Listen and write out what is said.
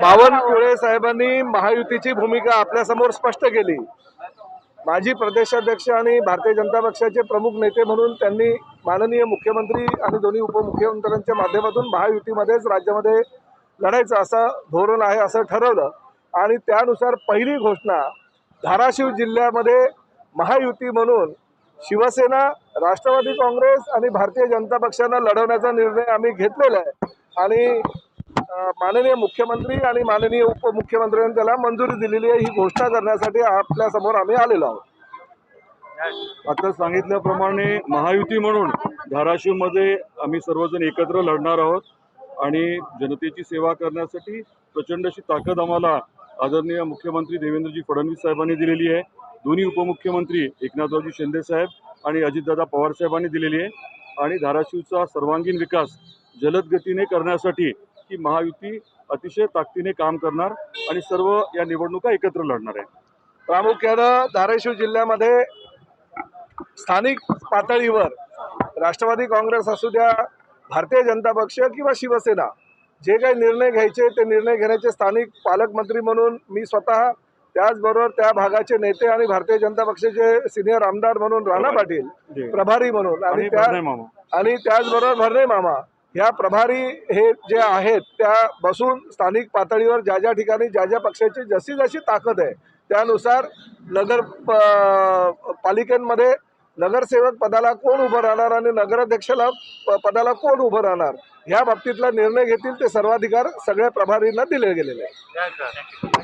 बावनकुळे साहेबांनी महायुतीची भूमिका आपल्यासमोर स्पष्ट केली. माजी प्रदेशाध्यक्ष आणि भारतीय जनता पक्षाचे प्रमुख नेते म्हणून त्यांनी माननीय मुख्यमंत्री आणि दोन्ही उपमुख्यमंत्र्यांच्या माध्यमातून महायुतीमध्येच राज्यामध्ये लढायचं असं धोरण आहे असं ठरवलं. आणि त्यानुसार पहिली घोषणा धाराशिव जिल्ह्यामध्ये महायुती म्हणून शिवसेना राष्ट्रवादी काँग्रेस आणि भारतीय जनता पक्षांना लढवण्याचा निर्णय आम्ही घेतलेला आहे. आणि माननीय मुख्यमंत्री आणि माननीय उपमुख्यमंत्र्यांनी त्याला मंजुरी दिलेली आहे. ही घोषणा करण्यासाठी आपल्यासमोर आम्ही आलेलो आहोत. आता सांगितल्याप्रमाणे महायुती म्हणून धाराशिवमध्ये आम्ही सर्वजण एकत्र लढणार आहोत आणि जनतेची सेवा करण्यासाठी प्रचंड अशी ताकद आम्हाला आदरणीय मुख्यमंत्री देवेंद्रजी फडणवीस साहेबांनी दिलेली आहे. दोन्ही उपमुख्यमंत्री एकनाथरावजी शिंदे साहेब आणि अजितदादा पवार साहेबांनी दिलेली आहे. आणि धाराशिवचा सर्वांगीण विकास जलद गतीने करण्यासाठी ही महायुती अतिशय ताकदीने काम करणार आणि सर्व या निवडणुका एकत्र लढणार आहे. प्रामुख्यानं धाराशिव जिल्ह्यामध्ये स्थानिक पातळीवर राष्ट्रवादी काँग्रेस असू द्या भारतीय जनता पक्ष किंवा शिवसेना जे काही निर्णय घ्यायचे ते निर्णय घेण्याचे स्थानिक पालकमंत्री म्हणून मी स्वतः त्याचबरोबर त्या भागाचे नेते आणि भारतीय जनता पक्षाचे सिनियर आमदार म्हणून राणा पाटील प्रभारी म्हणून आणि त्या आणि त्याचबरोबर भरणे मामा ह्या प्रभारी हे जे आहेत त्या बसून स्थानिक पातळीवर ज्या ज्या ठिकाणी ज्या ज्या पक्षाची जशी जशी ताकद आहे त्यानुसार नगर प- नगरसेवक पदाला कोण उभं राहणार आणि नगराध्यक्षाला प- पदाला कोण उभं राहणार ह्या बाबतीतला निर्णय घेतील ते सर्वाधिकार सगळ्या प्रभारींना दिले गेलेले आहेत.